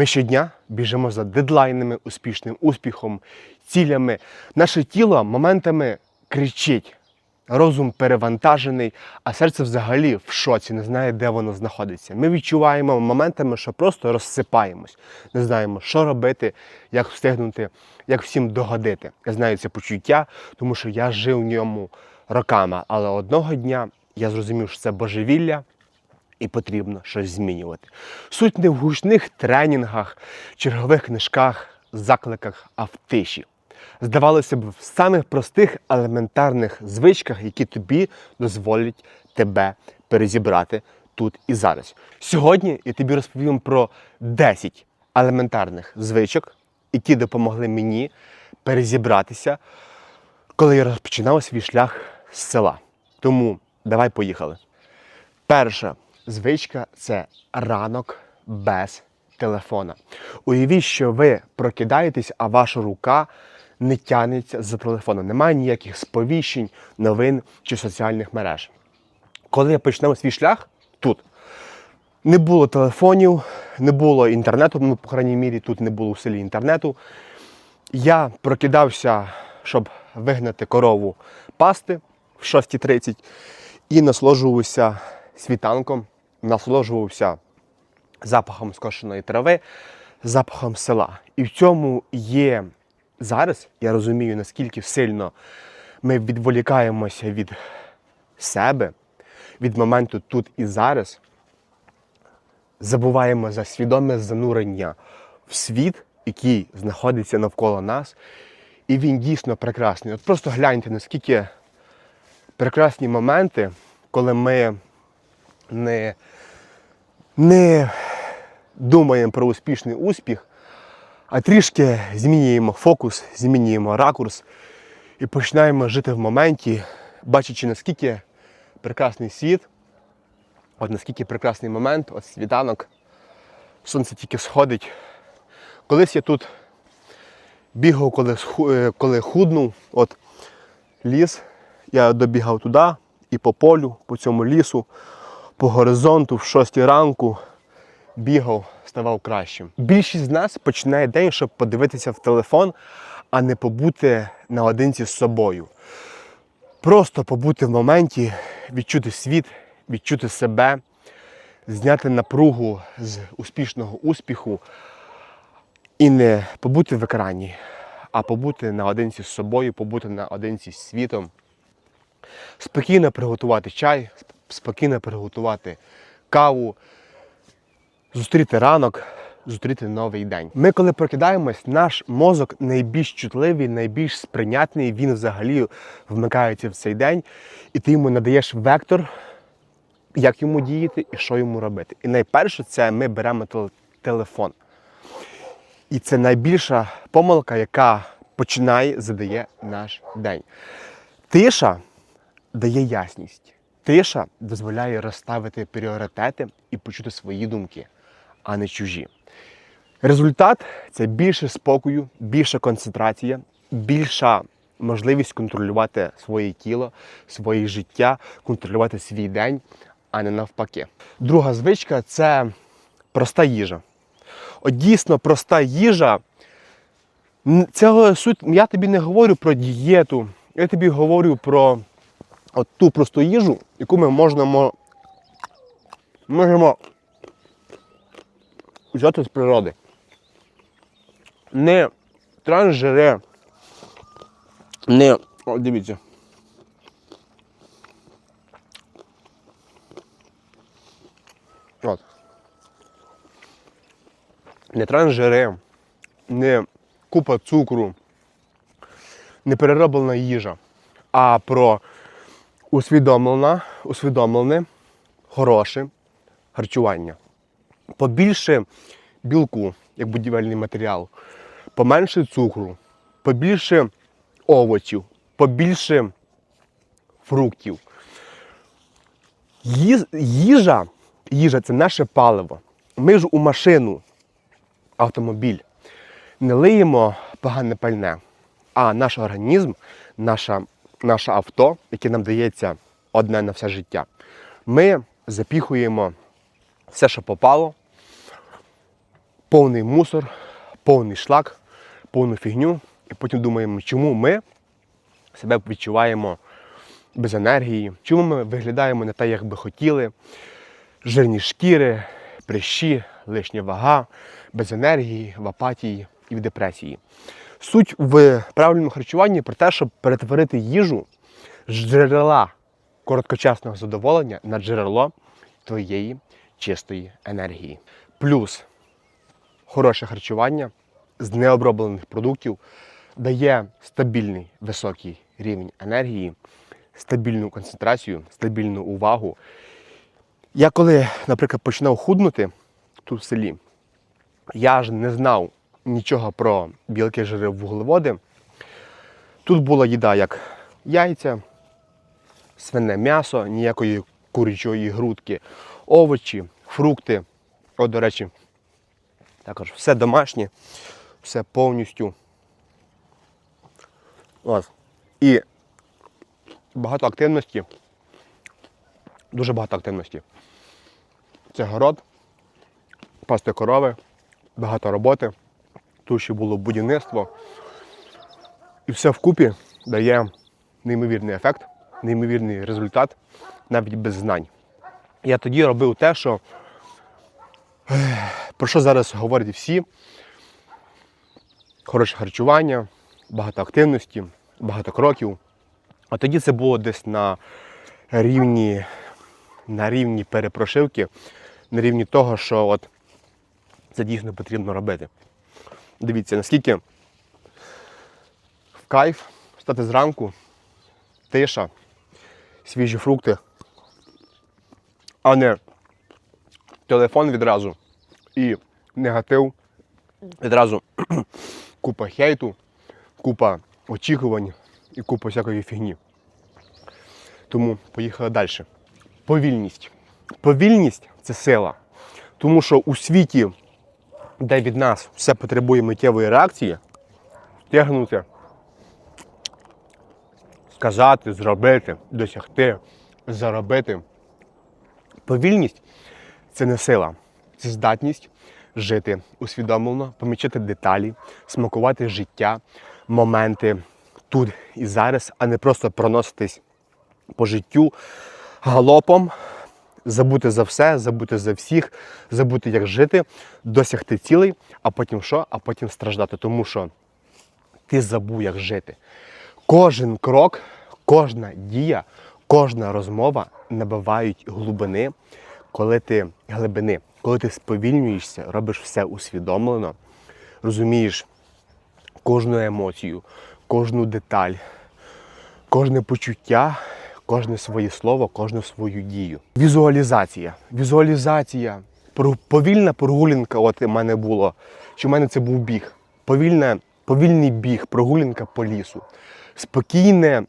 Ми щодня біжимо за дедлайнами, успішним успіхом, цілями. Наше тіло моментами кричить. Розум перевантажений, а серце взагалі в шоці, не знає, де воно знаходиться. Ми відчуваємо моментами, що просто розсипаємось, не знаємо, що робити, як встигнути, як всім догодити. Я знаю це почуття, тому що я жив в ньому роками. Але одного дня я зрозумів, що це божевілля, і потрібно щось змінювати. Суть не в гучних тренінгах, чергових книжках, закликах, а в тиші. Здавалося б, в самих простих елементарних звичках, які тобі дозволять тебе перезібрати тут і зараз. Сьогодні я тобі розповім про 10 елементарних звичок, які допомогли мені перезібратися, коли я розпочинав свій шлях з села. Тому давай поїхали. Перша звичка це ранок без телефона. Уявіть, що ви прокидаєтесь, а ваша рука не тягнеться за телефоном. Немає ніяких сповіщень, новин чи соціальних мереж. Коли я починав свій шлях тут, не було телефонів, не було інтернету, ну, по крайній мірі, тут не було в селі інтернету. Я прокидався, щоб вигнати корову пасти в 6.30 і насолоджувався світанком, насолоджувався запахом скошеної трави, запахом села. І в цьому є зараз, я розумію, наскільки сильно ми відволікаємося від себе, від моменту тут і зараз, забуваємо за свідоме занурення в світ, який знаходиться навколо нас, і він дійсно прекрасний. От просто гляньте, наскільки прекрасні моменти, коли ми не, не думаємо про успішний успіх, а трішки змінюємо фокус, змінюємо ракурс і починаємо жити в моменті, бачачи, наскільки прекрасний світ, от наскільки прекрасний момент, от світанок, сонце тільки сходить. Колись я тут бігав, коли, е, коли худнув, от ліс, я добігав туди і по полю, по цьому лісу, по горизонту в 6 ранку бігав, ставав кращим. Більшість з нас починає день, щоб подивитися в телефон, а не побути наодинці з собою. Просто побути в моменті, відчути світ, відчути себе, зняти напругу з успішного успіху і не побути в екрані, а побути наодинці з собою, побути наодинці з світом спокійно приготувати чай, спокійно приготувати каву, зустріти ранок, зустріти новий день. Ми, коли прокидаємось, наш мозок найбільш чутливий, найбільш сприйнятний, він взагалі вмикається в цей день, і ти йому надаєш вектор, як йому діяти і що йому робити. І найперше це ми беремо телефон. І це найбільша помилка, яка починає, задає наш день. Тиша дає ясність. Тиша дозволяє розставити пріоритети і почути свої думки, а не чужі. Результат це більше спокою, більша концентрація, більша можливість контролювати своє тіло, своє життя, контролювати свій день, а не навпаки. Друга звичка це проста їжа. От дійсно проста їжа. Цього суть, я тобі не говорю про дієту, я тобі говорю про от ту просту їжу, яку ми можемо, можемо взяти з природи. Не трансжире, не. О, дивіться. От. Не трансжире, не купа цукру, не перероблена їжа, а про усвідомлене, усвідомлене, хороше харчування. Побільше білку, як будівельний матеріал, поменше цукру, побільше овочів, побільше фруктів. Їжа, їжа це наше паливо. Ми ж у машину, автомобіль, не лиємо погане пальне, а наш організм, наша, наше авто, яке нам дається одне на все життя, ми запіхуємо все, що попало, повний мусор, повний шлак, повну фігню. І потім думаємо, чому ми себе відчуваємо без енергії, чому ми виглядаємо не так, як би хотіли. Жирні шкіри, прищі, лишня вага, без енергії, в апатії і в депресії. Суть в правильному харчуванні про те, щоб перетворити їжу з джерела короткочасного задоволення на джерело твоєї чистої енергії. Плюс хороше харчування з необроблених продуктів дає стабільний високий рівень енергії, стабільну концентрацію, стабільну увагу. Я коли, наприклад, починав худнути тут в селі, я ж не знав нічого про білки, жири, вуглеводи. Тут була їда як яйця, свине м'ясо, ніякої курячої грудки, овочі, фрукти. От, до речі, також все домашнє, все повністю. Ось. І багато активності. Дуже багато активності. Це город, пасти корови, багато роботи. Тут ще було будівництво. І все вкупі дає неймовірний ефект, неймовірний результат, навіть без знань. Я тоді робив те, що про що зараз говорять всі. Хороше харчування, багато активності, багато кроків. А тоді це було десь на рівні, на рівні перепрошивки, на рівні того, що от це дійсно потрібно робити. Дивіться, наскільки в кайф стати зранку, тиша, свіжі фрукти, а не телефон відразу і негатив, відразу купа хейту, купа очікувань і купа всякої фігні. Тому поїхали далі. Повільність. Повільність це сила. Тому що у світі, де від нас все потребує миттєвої реакції, втягнути, сказати, зробити, досягти, заробити. Повільність це не сила, це здатність жити усвідомлено, помічати деталі, смакувати життя, моменти тут і зараз, а не просто проноситись по життю галопом, забути за все, забути за всіх, забути, як жити, досягти цілей, а потім що? А потім страждати. Тому що ти забув, як жити. Кожен крок, кожна дія, кожна розмова набивають глибини, коли ти глибини, коли ти сповільнюєшся, робиш все усвідомлено, розумієш кожну емоцію, кожну деталь, кожне почуття, кожне своє слово, кожну свою дію. Візуалізація. Візуалізація. Повільна прогулянка, от у мене було. Чи в мене це був біг? Повільне, повільний біг, прогулянка по лісу. Спокійне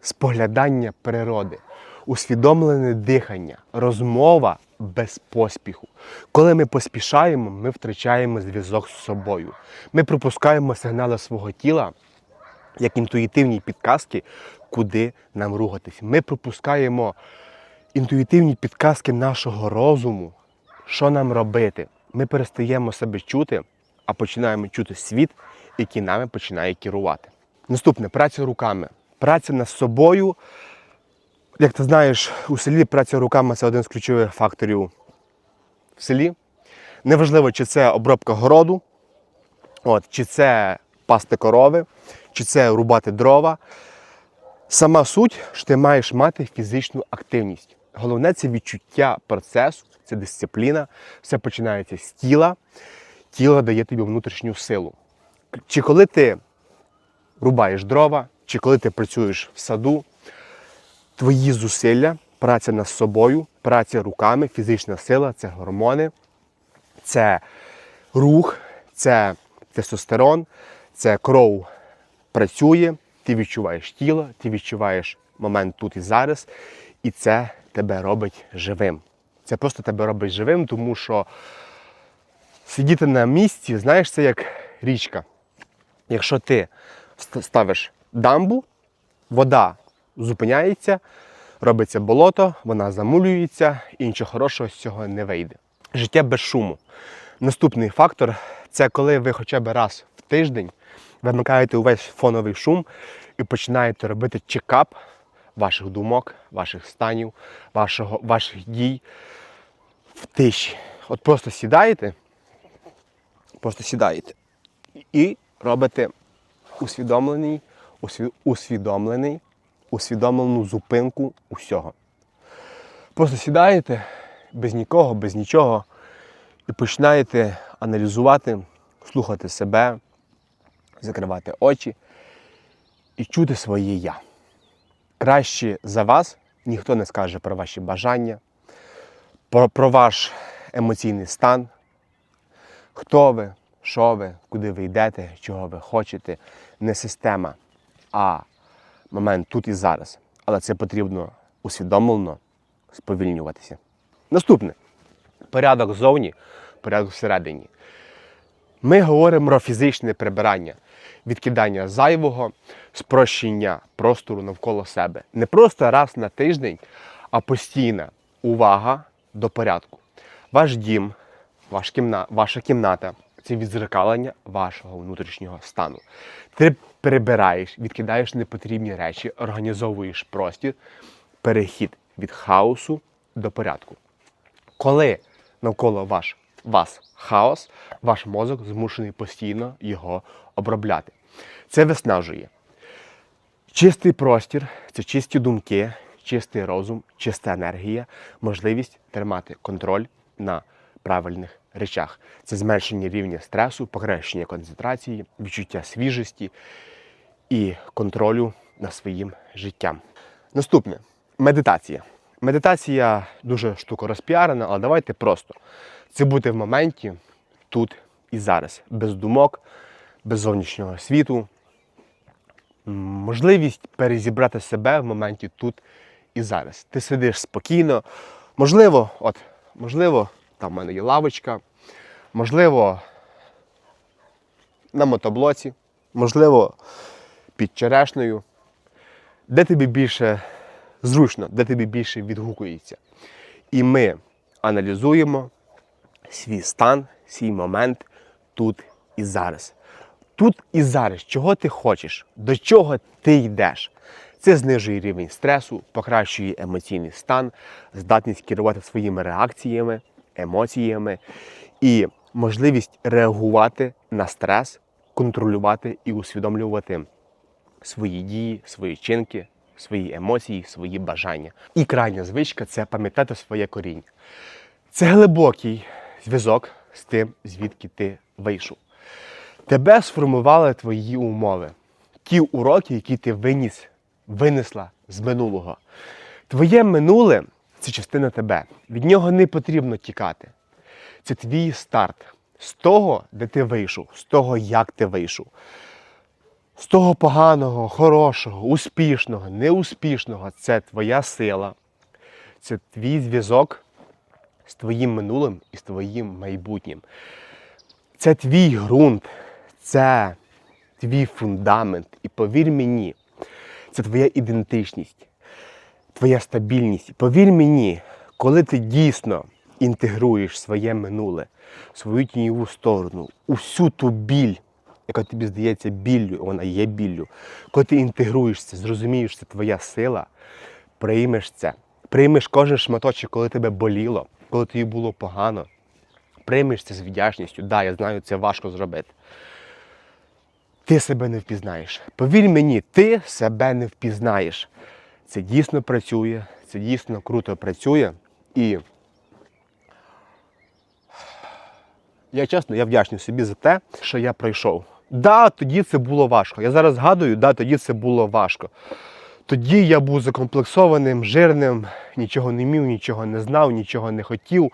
споглядання природи, усвідомлене дихання, розмова без поспіху. Коли ми поспішаємо, ми втрачаємо зв'язок з собою. Ми пропускаємо сигнали свого тіла, як інтуїтивні підказки, куди нам рухатись. Ми пропускаємо інтуїтивні підказки нашого розуму, що нам робити. Ми перестаємо себе чути, а починаємо чути світ, який нами починає керувати. Наступне праця руками. Праця над собою. Як ти знаєш, у селі праця руками це один з ключових факторів в селі. Неважливо, чи це обробка городу, От, чи це пасти корови, чи це рубати дрова. Сама суть, що ти маєш мати фізичну активність. Головне це відчуття процесу, це дисципліна. Все починається з тіла. Тіло дає тобі внутрішню силу. Чи коли ти рубаєш дрова, чи коли ти працюєш в саду, твої зусилля, праця над собою, праця руками, фізична сила це гормони, це рух, це тестостерон, це кров працює, ти відчуваєш тіло, ти відчуваєш момент тут і зараз, і це тебе робить живим. Це просто тебе робить живим, тому що сидіти на місці, знаєш, це як річка. Якщо ти ставиш дамбу, вода зупиняється, робиться болото, вона замулюється, і нічого хорошого з цього не вийде. Життя без шуму. Наступний фактор це коли ви хоча б раз в тиждень вимикаєте увесь фоновий шум і починаєте робити чекап ваших думок, ваших станів, вашого, ваших дій в тиші. От просто сідаєте, просто сідаєте і робите усвідомлений, усві- усвідомлений, усвідомлену зупинку усього. Просто сідаєте без нікого, без нічого і починаєте аналізувати, слухати себе, закривати очі і чути своє я. Краще за вас ніхто не скаже про ваші бажання, про, про ваш емоційний стан, хто ви, що ви, куди ви йдете, чого ви хочете. Не система, а момент тут і зараз. Але це потрібно усвідомлено сповільнюватися. Наступне порядок ззовні, порядок всередині. Ми говоримо про фізичне прибирання, відкидання зайвого, спрощення простору навколо себе. Не просто раз на тиждень, а постійна увага до порядку. Ваш дім, ваш кімна, ваша кімната це відзеркалення вашого внутрішнього стану. Ти прибираєш, відкидаєш непотрібні речі, організовуєш простір, перехід від хаосу до порядку. Коли навколо ваш, вас хаос, ваш мозок змушений постійно його обробляти. Це виснажує. Чистий простір це чисті думки, чистий розум, чиста енергія, можливість тримати контроль на правильних речах. Це зменшення рівня стресу, покращення концентрації, відчуття свіжості і контролю над своїм життям. Наступне медитація. Медитація дуже штука розпіарена, але давайте просто це бути в моменті тут і зараз, без думок, без зовнішнього світу. Можливість перезібрати себе в моменті тут і зараз. Ти сидиш спокійно. Можливо, от, можливо, там в мене є лавочка, можливо, на мотоблоці, можливо, під черешнею, де тобі більше зручно, де тобі більше відгукується. І ми аналізуємо свій стан, свій момент тут і зараз. Тут і зараз, чого ти хочеш, до чого ти йдеш. Це знижує рівень стресу, покращує емоційний стан, здатність керувати своїми реакціями, емоціями і можливість реагувати на стрес, контролювати і усвідомлювати свої дії, свої чинки, свої емоції, свої бажання. І крайня звичка це пам'ятати своє коріння. Це глибокий зв'язок з тим, звідки ти вийшов. Тебе сформували твої умови, ті уроки, які ти виніс, винесла з минулого. Твоє минуле це частина тебе. Від нього не потрібно тікати. Це твій старт з того, де ти вийшов, з того, як ти вийшов. З того поганого, хорошого, успішного, неуспішного це твоя сила, це твій зв'язок з твоїм минулим і з твоїм майбутнім. Це твій ґрунт, це твій фундамент. І повір мені, це твоя ідентичність, твоя стабільність. Повір мені, коли ти дійсно інтегруєш своє минуле, свою тіньову сторону, усю ту біль, яка тобі здається біллю, вона є біллю. Коли ти інтегруєш це, зрозумієш, це твоя сила, приймеш це, приймеш кожен шматочок, коли тебе боліло, коли тобі було погано. Приймеш це з вдячністю. Да, я знаю, це важко зробити. Ти себе не впізнаєш. Повір мені, ти себе не впізнаєш. Це дійсно працює, це дійсно круто працює. І я чесно, я вдячний собі за те, що я пройшов. Да, тоді це було важко. Я зараз згадую, да, тоді це було важко. Тоді я був закомплексованим, жирним, нічого не міг, нічого не знав, нічого не хотів.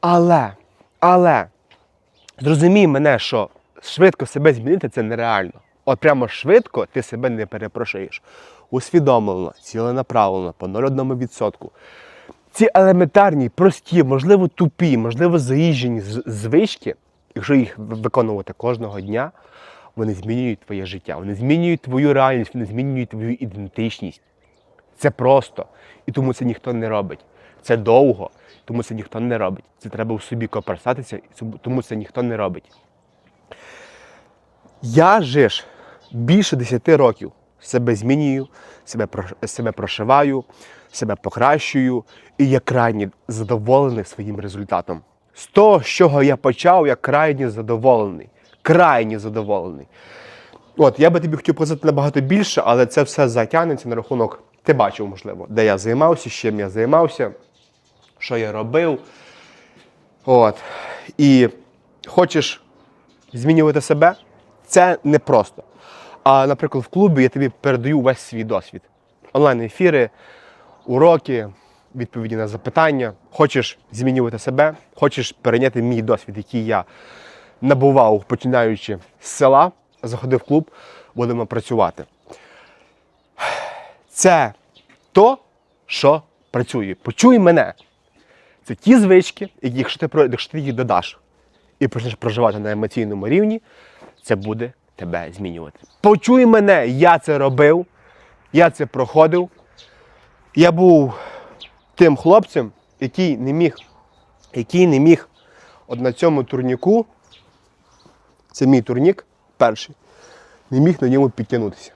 Але, але, зрозумій мене, що швидко себе змінити це нереально. От прямо швидко ти себе не перепрошуєш. Усвідомлено, ціленаправлено, по 0,1%. Ці елементарні, прості, можливо, тупі, можливо, заїжджені звички, якщо їх виконувати кожного дня, вони змінюють твоє життя, вони змінюють твою реальність, вони змінюють твою ідентичність. Це просто. І тому це ніхто не робить. Це довго, тому це ніхто не робить. Це треба в собі цьому- тому це ніхто не робить. Я же ж більше 10 років себе змінюю, себе, себе прошиваю, себе покращую, і я крайні задоволений своїм результатом. З того, з чого я почав, я крайні задоволений. Крайні задоволений. От, я би тобі хотів показати набагато більше, але це все затягнеться на рахунок. Ти бачив, можливо, де я займався, з чим я займався, що я робив. От. І хочеш змінювати себе, це непросто. А, наприклад, в клубі я тобі передаю весь свій досвід. Онлайн-ефіри, уроки, відповіді на запитання. Хочеш змінювати себе, хочеш перейняти мій досвід, який я набував, починаючи з села, заходив в клуб, будемо працювати. Це то, що працює. Почуй мене. Це ті звички, які, якщо ти, якщо ти їх додаш і почнеш проживати на емоційному рівні, це буде тебе змінювати. Почуй мене, я це робив, я це проходив. Я був тим хлопцем, який не міг, який не міг от на цьому турніку, це мій турнік перший, не міг на ньому підтягнутися.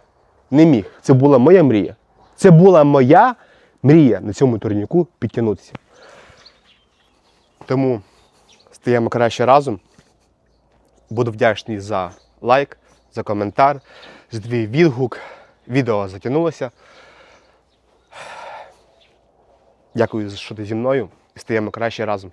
Не міг. Це була моя мрія. Це була моя мрія на цьому турніку підтягнутися. Тому стаємо краще разом. Буду вдячний за лайк, за коментар, за твій відгук. Відео затягнулося. Дякую, що ти зі мною і стаємо краще разом.